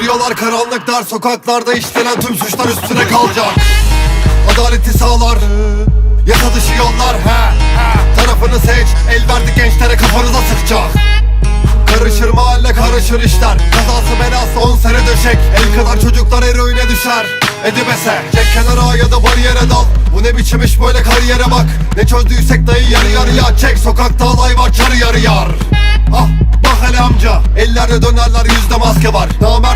Dünyalar karanlık dar sokaklarda işlenen tüm suçlar üstüne kalacak. Adaleti sağlar Yasa dışı yollar he. Tarafını seç El verdi gençlere kafanıza sıkacak. Karışır mahalle karışır işler. Kazası belası on sene döşek. El kadar çocuklar eroine düşer. Edibese Çek kenara ya da bariyere dal. Bu ne biçim iş böyle kariyere bak. Ne çözdüysek dayı yarı yarıya Çek. Sokakta alay var çarı yarı yar. Ah bak hele amca. Ellerde dönerler yüzde maske var. Namertin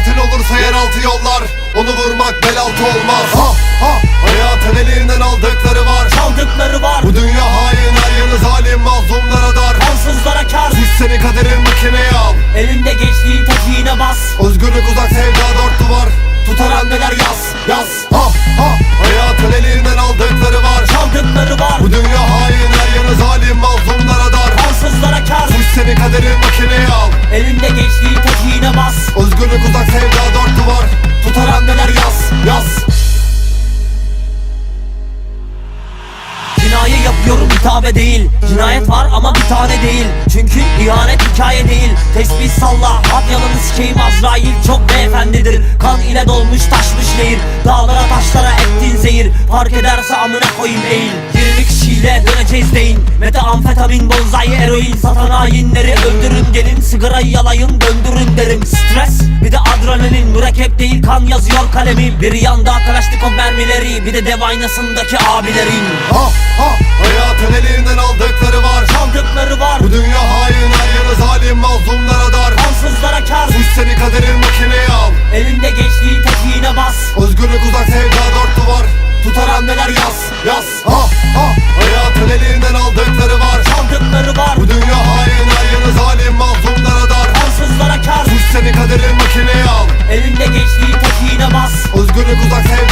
olursa yeraltı yollar Onu vurmak bel altı olmaz. Ha ha. Hayatın elinden aldıkları var. Çaldıkları var. Bu dünya hain her yanı zalim mazlumlara dar Kansızlara kar. Suç seni kaderin makineye al. Elinde gençliğin tekiğine bas. Özgürlük uzak sevda dört duvar. Tutar anneler yaz yaz. Ha ha. Hayatın elinden aldıkları var. Çaldıkları var. Bu dünya hain her yanı zalim mazlumlara dar Kansızlara kar. Suç seni kaderin makineye al. Elinde gençliğin tekiğine bas. Özgürlük uzak sevda yaz yaz. Cinayet yapıyorum hitabe değil. Cinayet var ama bir tane değil. Çünkü ihanet hikaye değil. Tesbih salla at yalanı sikeyim. Azrail çok beyefendidir. Kan ile dolmuş taşmış nehir Dağlara taşlara ettin zehir. Fark ederse amına koyayım eğil. 20 kişiyle döneceğiz deyin. Meta amfetamin bonzai eroin. Satan hainleri öldürün gelin Sigarayı yalayın döndürün derim. Stres bir de adrenalin. Mürekkep değil kan yazıyor kalemim. Bir yanda kalaşnikov mermileri Bir de dev aynasındaki abilerin Ha ha Hayatın elinden aldıkları var. Çaldıkları var. Bu dünya hain her yanı zalim mazlumlara dar. Kansızlara kar. Suç seni kaderin makineye al. Elinde gençliğin tekiğine bas. Özgürlük uzak sevda dört duvar. Tutar anneler yaz yaz gençliğin tekiğine bas